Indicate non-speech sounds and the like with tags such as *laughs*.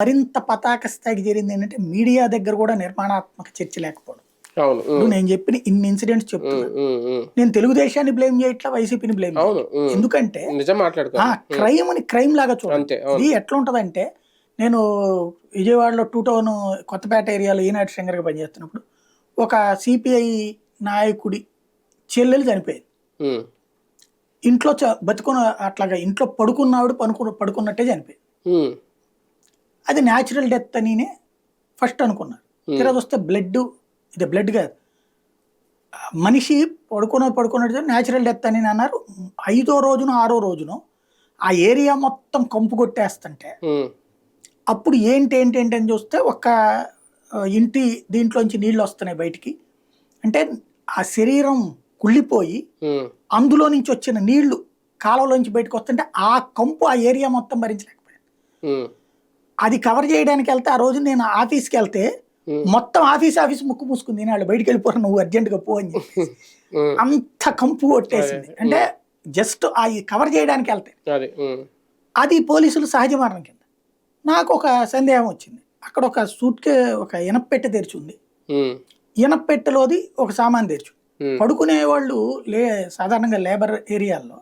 మరింత పతాక స్థాయికి చేరింది ఏంటంటే మీడియా దగ్గర కూడా నిర్మాణాత్మక చర్చ లేకపోవడం. ఇప్పుడు నేను చెప్పిన ఇన్ని ఇన్సిడెంట్స్ చెప్తున్నా. నేను తెలుగుదేశాన్ని బ్లేమ్ చేయట్లా వైసీపీని బ్లేమ్. ఎందుకంటే క్రైమ్ని క్రైమ్ లాగా చూడండి ఇది ఎట్లా ఉంటదంటే నేను విజయవాడలో టూ టౌన్ కొత్తపేట ఏరియాలో ఈనాటి శంకర్గా పనిచేస్తున్నప్పుడు ఒక సిపిఐ నాయకుడి చెల్లెలు చనిపోయింది. ఇంట్లో బతుకున్న అట్లాగా ఇంట్లో పడుకున్నాడు పనుకు పడుకున్నట్టే చనిపోయింది. అది న్యాచురల్ డెత్ అనినే ఫస్ట్ అనుకున్నారు. Hmm. తర్వాత వస్తే బ్లడ్ ఇది బ్లడ్ కాదు. మనిషి పడుకున్న పడుకున్నట్టు న్యాచురల్ డెత్ అని అన్నారు. ఐదో రోజున ఆరో రోజున ఆ ఏరియా మొత్తం కంపు కొట్టేస్తుంటే ఉమ్, అప్పుడు ఏంటి ఏంటి ఏంటి అని చూస్తే ఒక ఇంటి దీంట్లోంచి నీళ్ళు వస్తున్నాయి బయటికి. అంటే ఆ శరీరం కుళ్ళిపోయి ఉమ్, అందులో నుంచి వచ్చిన నీళ్ళు కాలువలోంచి బయటకు వస్తుంటే ఆ కంపు ఆ ఏరియా మొత్తం భరించలేకపోయింది అది కవర్ చేయడానికి వెళ్తే ఆ రోజు నేను ఆఫీస్కి వెళ్తే మొత్తం ఆఫీస్ ఆఫీస్ ముక్కు మూసుకుంది. వాళ్ళు బయటికి వెళ్ళిపోరు నువ్వు అర్జెంటుగా పో అని చెప్పి. *laughs* అంత కంపు కొట్టేసింది. అంటే జస్ట్ ఆ కవర్ చేయడానికి వెళ్తే. అది పోలీసులు సహజ మరణం కింద. నాకు ఒక సందేహం వచ్చింది. అక్కడ ఒక సూట్కే ఒక ఇనప్పెట్టె తెరిచి ఉంది ఉమ్, ఇనప్పెట్టెలోది ఒక సామాన్ తెరిచి పడుకునే వాళ్ళు లే సాధారణంగా లేబర్ ఏరియాల్లో